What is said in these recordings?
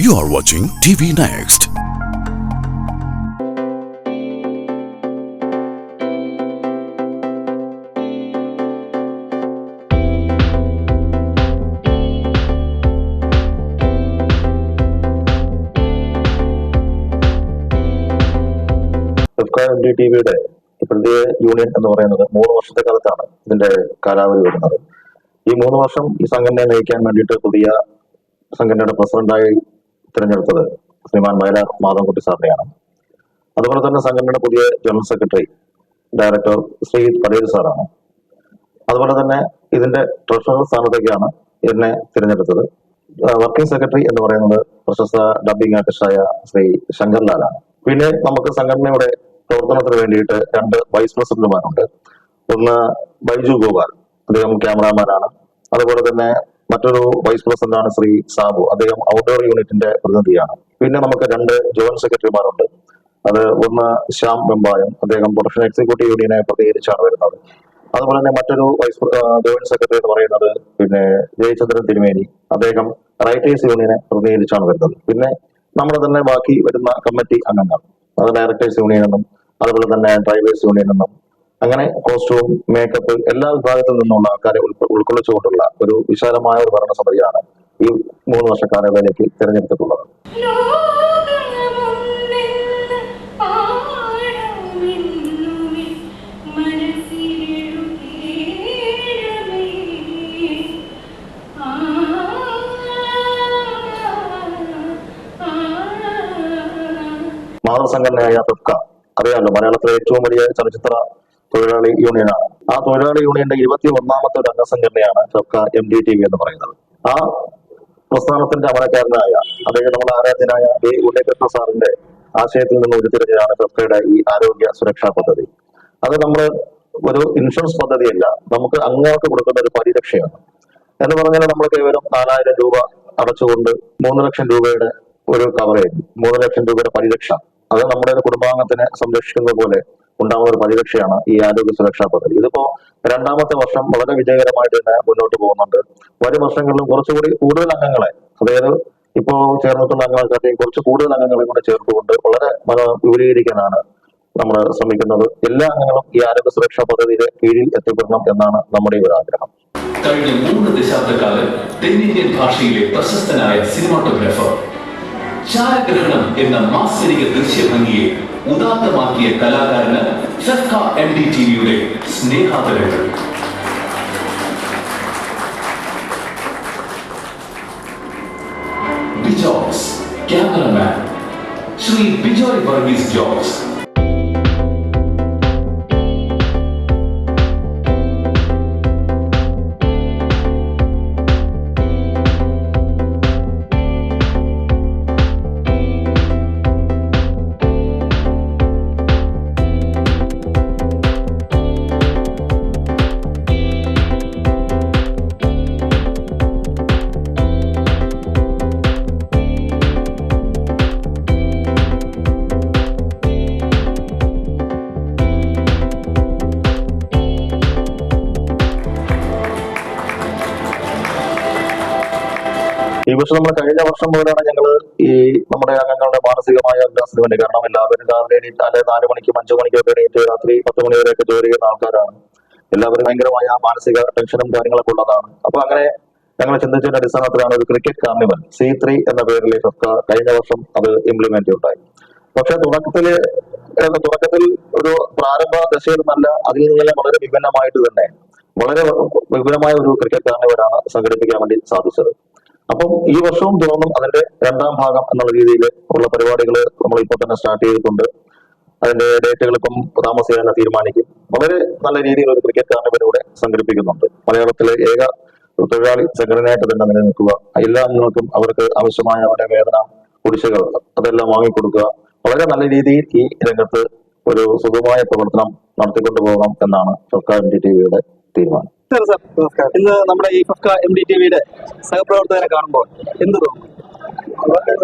You are watching TV Next. Flipkart M D T വിയുടെ ഇപ്പോഴത്തെ union എന്ന് പറയുന്നത് മൂന്ന് വർഷത്തെ കാലത്താണ് ഇതിന്റെ കാലാവധി വരുന്നത് ഈ മൂന്ന് വർഷം ഈ സംഘടനയെ നയിക്കാൻ വേണ്ടിയിട്ട് പുതിയ സംഘടനയുടെ പ്രസിഡന്റായി തിരഞ്ഞെടുത്തത് ശ്രീമാൻ വയലാർ മാധവൻകുട്ടി സാറിനെയാണ്. അതുപോലെ തന്നെ സംഘടനയുടെ പുതിയ general secretary director Shri Patel സാറാണ്. അതുപോലെ തന്നെ ഇതിന്റെ ട്രഷറർ സ്ഥാനത്തേക്കാണ് എന്നെ തിരഞ്ഞെടുത്തത്. വർക്കിംഗ് സെക്രട്ടറി എന്ന് പറയുന്നത് പ്രശസ്ത ഡബിംഗ് ആർട്ടിസ്റ്റായ ശ്രീ ശങ്കർലാലാണ് പിന്നെ നമുക്ക് സംഘടനയുടെ പ്രവർത്തനത്തിന് വേണ്ടിയിട്ട് രണ്ട് വൈസ് പ്രസിഡന്റുമാരുണ്ട്. ഒന്ന് ബൈജു ഗോപാൽ അദ്ദേഹം ക്യാമറാമാനാണ്. അതുപോലെ തന്നെ മറ്റൊരു വൈസ് പ്രസിഡന്റ് ആണ് ശ്രീ സാബു. അദ്ദേഹം ഔട്ട്ഡോർ യൂണിറ്റിന്റെ പ്രതിനിധിയാണ്. പിന്നെ നമുക്ക് രണ്ട് ജോയിന്റ് സെക്രട്ടറിമാരുണ്ട് അത് ഒന്ന് ശ്യാം വെമ്പായം. അദ്ദേഹം പ്രൊഫഷൻ എക്സിക്യൂട്ടീവ് യൂണിയനെ പ്രതികരിച്ചാണ് വരുന്നത്. അതുപോലെ തന്നെ മറ്റൊരു വൈസ് ജോയിന്റ് സെക്രട്ടറി എന്ന് പറയുന്നത് പിന്നെ ജയചന്ദ്രൻ തിരുമേനി. അദ്ദേഹം റൈറ്റേഴ്സ് യൂണിയനെ പ്രതിനിധീകരിച്ചാണ് വരുന്നത്. പിന്നെ നമ്മൾ തന്നെ ബാക്കി വരുന്ന കമ്മിറ്റി അംഗങ്ങൾ. അത് ഡയറക്ടേഴ്സ് യൂണിയൻ എന്നും അതുപോലെ തന്നെ ഡ്രൈവേഴ്സ് യൂണിയൻ എന്നും അങ്ങനെ കോസ്റ്റ്യൂം മേക്കപ്പ് എല്ലാ വിഭാഗത്തിൽ നിന്നുള്ള ആൾക്കാരെ ഉൾക്കൊ- ഉൾക്കൊള്ളിച്ചുകൊണ്ടുള്ള ഒരു വിശാലമായ ഒരു ഭരണസമിതിയാണ് ഈ മൂന്ന് വർഷ കാലയളവിലേക്ക് തിരഞ്ഞെടുത്തിട്ടുള്ളത്. മാതൃസംഘടനയായ ഫിഫ്ക അറിയാമല്ലോ മലയാളത്തിലെ ഏറ്റവും വലിയ ചലച്ചിത്ര തൊഴിലാളി യൂണിയനാണ്. ആ തൊഴിലാളി യൂണിയന്റെ ഇരുപത്തി ഒന്നാമത്തെ ഒരു അംഗസംഘടനയാണ് സർക്കാർ എം ഡി ടി വി എന്ന് പറയുന്നത്. ആ പ്രസ്ഥാനത്തിന്റെ അമരക്കാരനായ അദ്ദേഹം നമ്മുടെ ആരാധ്യനായ എ ഉണ്ണികൃഷ്ണ സാറിന്റെ ആശയത്തിൽ നിന്ന് ഉരുത്തിരിഞ്ഞതാണ് ഫിഫ്കയുടെ ഈ ആരോഗ്യ സുരക്ഷാ പദ്ധതി. അത് നമ്മൾ ഒരു ഇൻഷുറൻസ് പദ്ധതിയല്ല നമുക്ക് അംഗങ്ങൾക്ക് കൊടുക്കുന്ന ഒരു പരിരക്ഷയാണ്. എന്ന് പറഞ്ഞാൽ നമ്മൾ കേവലം നാലായിരം രൂപ അടച്ചുകൊണ്ട് മൂന്ന് ലക്ഷം രൂപയുടെ ഒരു കവറേജ് മൂന്ന് ലക്ഷം രൂപയുടെ പരിരക്ഷ. അത് നമ്മുടെ കുടുംബാംഗത്തിനെ സംരക്ഷിക്കുന്ന പോലെ ഉണ്ടാകുന്ന ഒരു പരിരക്ഷയാണ് ഈ ആരോഗ്യ സുരക്ഷാ പദ്ധതി. ഇതിപ്പോ രണ്ടാമത്തെ വർഷം വളരെ വിജയകരമായിട്ട് തന്നെ മുന്നോട്ട് പോകുന്നുണ്ട്. വരും വർഷങ്ങളിലും കുറച്ചുകൂടി കൂടുതൽ അംഗങ്ങളെ അതായത് ഇപ്പോ ചേർന്നിട്ടുള്ള അംഗങ്ങളെക്കാട്ടിയും കുറച്ച് കൂടുതൽ അംഗങ്ങളെ കൂടെ ചേർത്തുകൊണ്ട് വളരെ വിപുലീകരിക്കാനാണ് നമ്മൾ ശ്രമിക്കുന്നത്. എല്ലാ അംഗങ്ങളും ഈ ആരോഗ്യ സുരക്ഷാ പദ്ധതിയുടെ കീഴിൽ എത്തിപ്പെടണം എന്നാണ് നമ്മുടെ ഒരു ആഗ്രഹം. കഴിഞ്ഞ മൂന്ന് ദശാബ്ദക്കാലം തെന്നിന്ത്യൻ ഭാഷയിലെ പ്രശസ്തനായ സിനിമാറ്റോഗ്രാഫർ ചാരഗ്രഹണം എന്ന മാസ്മരിക ദൃശ്യഭംഗിയെ ഉദാത്തമാക്കിയ കലാകാരന് ഫെഫ്ക എം ഡി ടി വിയുടെ സ്നേഹാദരങ്ങൾ ബിജോസ് ക്യാമറമാൻ ശ്രീ ബിജോയ് വർഗീസ് ജോർജ് വർഷം നമ്മൾ കഴിഞ്ഞ വർഷം മുതലാണ് ഞങ്ങൾ ഈ നമ്മുടെ അംഗങ്ങളുടെ മാനസികമായ ഉല്ലാസത്തിന് വേണ്ടി കാരണം എല്ലാവരും രാവിലെ എണീറ്റ് അല്ലെ നാല് മണിക്കും അഞ്ചു മണിക്കൊക്കെ എണീറ്റ് രാത്രി പത്ത് മണി വരെയൊക്കെ ജോലി ചെയ്യുന്ന ആൾക്കാരാണ്. എല്ലാവരും ഭയങ്കരമായ മാനസിക ടെൻഷനും കാര്യങ്ങളൊക്കെ ഉള്ളതാണ്. അപ്പൊ അങ്ങനെ ഞങ്ങൾ ചിന്തിച്ചതിന്റെ അടിസ്ഥാനത്തിലാണ് ഒരു ക്രിക്കറ്റ് കാർണിവൽ സി ത്രീ എന്ന പേരിൽ ഫിഫ്ക കഴിഞ്ഞ വർഷം അത് ഇംപ്ലിമെന്റ് ഉണ്ടായി പക്ഷെ തുടക്കത്തിൽ തുടക്കത്തിൽ ഒരു പ്രാരംഭ ദശയിൽ നല്ല അതിൽ നിന്നെല്ലാം വളരെ വിഭിന്നമായിട്ട് തന്നെ വളരെ വിപുലമായ ഒരു ക്രിക്കറ്റ് കാർണിവലാണ് സംഘടിപ്പിക്കാൻ വേണ്ടി സാധിച്ചത്. അപ്പം ഈ വർഷവും തുടർന്നും അതിന്റെ രണ്ടാം ഭാഗം എന്നുള്ള രീതിയിൽ ഉള്ള പരിപാടികൾ നമ്മൾ ഇപ്പോൾ തന്നെ സ്റ്റാർട്ട് ചെയ്തിട്ടുണ്ട്. അതിന്റെ ഡേറ്റുകൾ ഇപ്പം താമസിക്കാൻ തീരുമാനിക്കും. വളരെ നല്ല രീതിയിൽ ഒരു ക്രിക്കറ്റ് ഇവിടെ സംഘടിപ്പിക്കുന്നുണ്ട്. മലയാളത്തിലെ ഏക തൊഴിലാളി സംഘടനയായിട്ട് തന്നെ നിലനിൽക്കുക. എല്ലാ അംഗങ്ങൾക്കും അവർക്ക് ആവശ്യമായ അവരുടെ വേതന കുടിശ്ശികൾ അതെല്ലാം വാങ്ങിക്കൊടുക്കുക. വളരെ നല്ല രീതിയിൽ ഈ രംഗത്ത് ഒരു സുഗമമായ പ്രവർത്തനം നടത്തിക്കൊണ്ടു പോകണം എന്നാണ് സർക്കാർ ടി വിയുടെ തീരുമാനം. നമസ്കാരം സാർ. നമസ്കാരം. ഇന്ന് നമ്മുടെ ഈ ഫസ്ക എം ഡി ടി വിയുടെ സഹപ്രവർത്തകരെ കാണുമ്പോൾ എന്ത് തോന്നുന്നു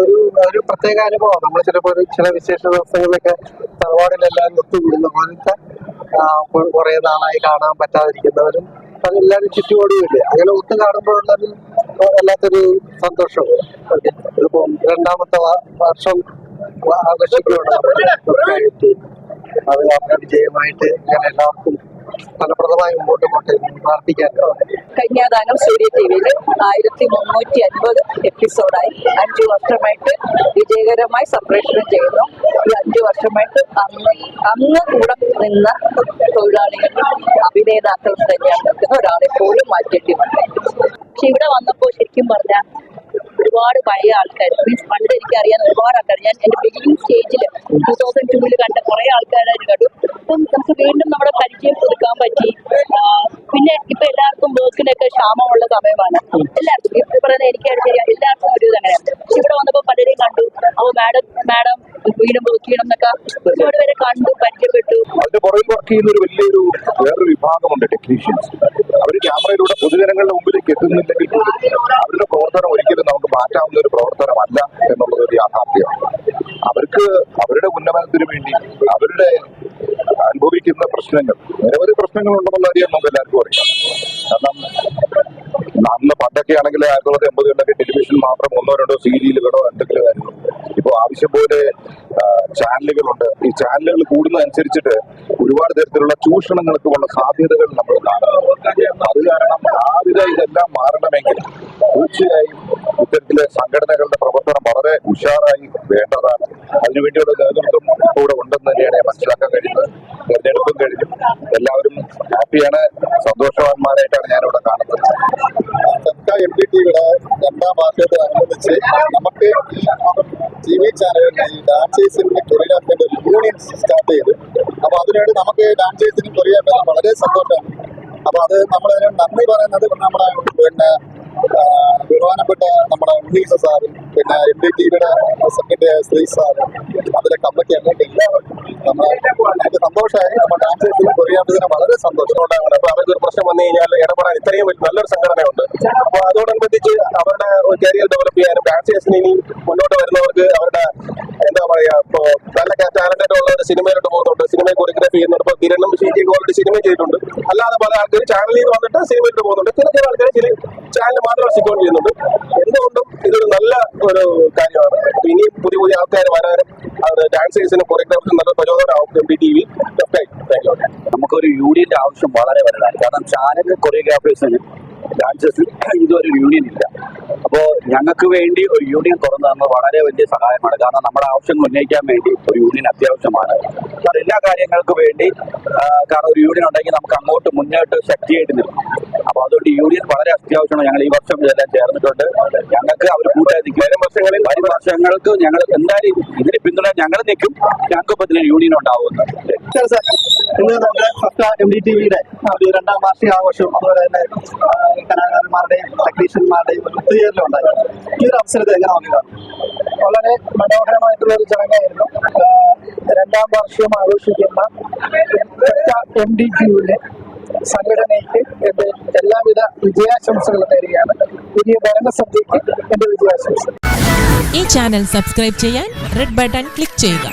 ഒരു ഒരു പ്രത്യേക അനുഭവം നമ്മൾ ചിലപ്പോൾ ഒരു ചില വിശേഷ ദിവസങ്ങളിലൊക്കെ തറവാടിലെല്ലാം ഒത്തുകൂടുന്ന പോലത്തെ കുറെ നാളായി കാണാൻ പറ്റാതിരിക്കുന്നവരും അതെല്ലാവരും ചുറ്റുപാടുമില്ലേ അങ്ങനെ ഒത്തു കാണുമ്പോഴുള്ളൊരു വല്ലാത്തൊരു സന്തോഷം ഇതിപ്പം രണ്ടാമത്തെ വർഷം ആഘോഷിക്കുകയാണ് അത് വിജയമായിട്ട് ഞാൻ എല്ലാവർക്കും ഫലപ്രദമായി മുമ്പോട്ട് പോട്ടെ പ്രാർത്ഥിക്കാൻ കന്യാദാനം സൂര്യ ടി വിയിൽ ആയിരത്തി മുന്നൂറ്റി അൻപത് എപ്പിസോഡായി. അഞ്ചു വർഷമായിട്ട് വിജയകരമായി സംപ്രേഷണം ചെയ്യുന്നു. ഈ അഞ്ചു വർഷമായിട്ട് അന്ന് അന്ന് കൂടെ നിന്ന തൊഴിലാളികൾ അഭിനേതാക്കൾ തന്നെയാണ് നിൽക്കുന്ന ഒരാളെ പോലും മാറ്റേണ്ടി വന്നു പക്ഷെ ഇവിടെ വന്നപ്പോൾ ശരിക്കും പറഞ്ഞാൽ ഒരുപാട് പഴയ ആൾക്കാർ മീൻസ് പണ്ട് എനിക്ക് അറിയാൻ ഒരുപാട് ആൾക്കാർ ഞാൻ എന്റെ ബിഗിനിങ് സ്റ്റേജിൽ ടൂ തൗസൻഡ് ടൂവിൽ കണ്ട കുറെ ആൾക്കാരായിട്ട് കണ്ടു. അപ്പം നമുക്ക് വീണ്ടും നമ്മുടെ പരിചയം പുതുക്കാൻ പറ്റി. പിന്നെ ഇപ്പൊ എല്ലാവർക്കും വർക്കിനൊക്കെ ക്ഷാമമുള്ള സമയമാണ്. എല്ലാവർക്കും ഇപ്പൊ എനിക്ക് അറിയാം എല്ലാവർക്കും ഒരു പക്ഷെ ഇവിടെ വന്നപ്പോൾ പലരെയും കണ്ടു. അപ്പോൾ മാഡം മാഡം വീണ്ടും വർക്ക് ചെയ്യണം എന്നൊക്കെ. ഒരുപാട് പേരെ കണ്ടു പരിചയപ്പെട്ടു. ഒരു ടെക്നീഷ്യൻസ് അവർ ക്യാമറയിലൂടെ പൊതുജനങ്ങളുടെ മുമ്പിലേക്ക് എത്തുന്നില്ലെങ്കിൽ പോലും അവരുടെ പ്രവർത്തനം ഒരിക്കലും നമുക്ക് മാറ്റാവുന്ന ഒരു പ്രവർത്തനമല്ല എന്നുള്ളത് ഒരു യാഥാർത്ഥ്യമാണ്. അവർക്ക് അവരുടെ ഉന്നമനത്തിന് വേണ്ടി അവരുടെ അനുഭവിക്കുന്ന പ്രശ്നങ്ങൾ നിരവധി പ്രശ്നങ്ങൾ ഉണ്ടെന്നുള്ള കാര്യം നമുക്ക് എല്ലാവർക്കും അറിയാം. കാരണം അന്ന് പണ്ടൊക്കെ ആണെങ്കിൽ ആയിരത്തി തൊള്ളായിരത്തി എൺപതുകളിലൊക്കെ ടെലിവിഷൻ മാത്രം ഒന്നോ രണ്ടോ സീരിയലുകളോ എന്തെങ്കിലും ആയിരുന്നു. ഇപ്പോൾ ആവശ്യം പോലെ ചാനലുകളുണ്ട്. ഈ ചാനലുകൾ കൂടുന്നതനുസരിച്ചിട്ട് ഒരുപാട് തരത്തിലുള്ള ചൂഷണങ്ങൾക്കുമുള്ള സാധ്യതകൾ നമ്മൾ കാണുന്നു അത് കാരണം ആവിധ ഇതെല്ലാം മാറണമെങ്കിൽ തീർച്ചയായും ഇത്തരത്തിലെ സംഘടനകളുടെ പ്രവർത്തനം വളരെ ഉഷാറായി വേണ്ടതാണ്. അതിനുവേണ്ടിയുള്ള നേതൃത്വം കൂടെ ഉണ്ടെന്ന് തന്നെയാണ് മനസ്സിലാക്കാൻ കഴിയുന്നത്. തെരഞ്ഞെടുപ്പും കഴിഞ്ഞു. എല്ലാവരും ഹാപ്പിയാണ്. സന്തോഷവാന്മാരായിട്ടാണ് ഞാനിവിടെ കാണുന്നത്. എം പി ടിയുടെ രണ്ടാം വാർഷികത്തോടനുബന്ധിച്ച് നമുക്ക് ടി വി ചാനലിൽ ഡാൻസേഴ്സിന്റെ കൊറിയോഗ്രാഫിന്റെ യൂണിയൻ സ്റ്റാർട്ട് ചെയ്ത്. അപ്പൊ അതിനുവേണ്ടി നമുക്ക് ഡാൻസേഴ്സിനും കൊറിയോഗ്രാഫിനും വളരെ സന്തോഷമാണ് അപ്പൊ അത് നമ്മൾ നന്ദി പറയുന്നത് നമ്മുടെ പിന്നെ ബഹുമാനപ്പെട്ട നമ്മുടെ ഉണ്ണീസ സാറും പിന്നെ എം ഡി ടിവിയുടെ സെക്കൻഡ് ശ്രീ സാറും അതിലെ കമ്പറ്റി അങ്ങോട്ട് എല്ലാവർക്കും നമ്മൾ എനിക്ക് സന്തോഷമായി. നമ്മുടെ ഡാൻസേഴ്സിനും വളരെ സന്തോഷമുണ്ടാകുന്നത് അപ്പൊ അവർക്ക് ഒരു പ്രശ്നം വന്നു കഴിഞ്ഞാൽ ഇടപെടാൻ ഇത്രയും നല്ലൊരു സംഘടനയുണ്ട്. അപ്പൊ അതോടനുബന്ധിച്ച് അവരുടെ കരിയർ ഡെവലപ്പ് ചെയ്യാനും ഡാൻസേഴ്സിന് ഇനി മുന്നോട്ട് വരുന്നവർക്ക് അവരുടെ എന്താ പറയാ ഇപ്പൊ നല്ല ടാലന്റഡ് ഉള്ള ഒരു സിനിമയിലോട്ട് പോകുന്നുണ്ട്. സിനിമയെ കൊറിയോഗ്രാഫി ചെയ്യുന്നുണ്ട് ഇപ്പൊ കിരണും ഷീജിയും ഓൾറെഡി സിനിമ ചെയ്തിട്ടുണ്ട്. അല്ലാതെ പല ആൾക്കാർ ചാനലിൽ നിന്ന് വന്നിട്ട് സിനിമയിലോട്ട് പോകുന്നുണ്ട്. ചില ചില ആൾക്കാർ ചില ചാനൽ മാത്രം സിക്കോൺ ചെയ്യുന്നുണ്ട് എന്തുകൊണ്ടും ഇതൊരു നല്ല ഒരു കാര്യമാണ്. ഇനി പുതിയ പുതിയ ആൾക്കാർ വരാനും അവരുടെ ഡാൻസേഴ്സിനും കൊറിയോഗ്രാഫിനും നല്ല പ്രചോദനമാവും എം പി ടി വി നമുക്കൊരു യൂണിയന്റെ ആവശ്യം വളരെ വലുതാണ്. കാരണം ചാനൽ കൊറിയോഗ്രാഫേഴ്സിന് ഡാൻസേഴ്സിന് ഇതുവരെ ഒരു യൂണിയൻ ഇല്ല. അപ്പോൾ ഞങ്ങൾക്ക് വേണ്ടി ഒരു യൂണിയൻ തുറന്നു തന്നത് വളരെ വലിയ സഹായമാണ്. കാരണം നമ്മുടെ ആവശ്യങ്ങൾ ഉന്നയിക്കാൻ വേണ്ടി ഒരു യൂണിയൻ അത്യാവശ്യമാണ്. കാരണം എല്ലാ കാര്യങ്ങൾക്കും വേണ്ടി കാരണം ഒരു യൂണിയൻ ഉണ്ടെങ്കിൽ നമുക്ക് അങ്ങോട്ട് മുന്നോട്ട് ശക്തിയായിട്ട് നിൽക്കും. അപ്പോൾ അതുകൊണ്ട് യൂണിയൻ വളരെ അത്യാവശ്യമാണ്. ഞങ്ങൾ ഈ വർഷം ഇതെല്ലാം ചേർന്നിട്ടുണ്ട്. ഞങ്ങൾക്ക് അവർ കൂട്ടായി നിൽക്കും. വരും വർഷങ്ങളിൽ. വരും വർഷങ്ങൾക്ക് ഞങ്ങൾ എന്തായാലും ഇതിന് പിന്തുണ ഞങ്ങൾ നിൽക്കും. ഞങ്ങൾക്ക് ഇപ്പൊ ഇതിന് യൂണിയൻ ഉണ്ടാവുമെന്ന്. സാർ. ഇന്ന് നമ്മുടെ ഫസ്റ്റ് എം ഡി ടി വിയുടെ രണ്ടാം വാർഷിക ആഘോഷം അതുപോലെ തന്നെ കലാകാരന്മാരുടെയും ടെക്നീഷ്യന്മാരുടെയും ഒരു ഉണ്ടായിരുന്നു ഈ ഒരു അവസരത്തെ എങ്ങനെ വന്നിട്ടുണ്ട് വളരെ മനോഹരമായിട്ടുള്ള ഒരു ചടങ്ങായിരുന്നു. രണ്ടാം വർഷം ആഘോഷിക്കുന്ന എം ഡി ടി യുവിലെ സംഘടനയ്ക്ക് എന്റെ എല്ലാവിധ വിജയാശംസകളും നേരുകയാണ്. പുതിയ ഭരണസമിതിക്ക് എന്റെ വിജയാശംസ ഈ ചാനൽ സബ്സ്ക്രൈബ് ചെയ്യാൻ റെഡ് ബട്ടൺ ക്ലിക്ക് ചെയ്യുക.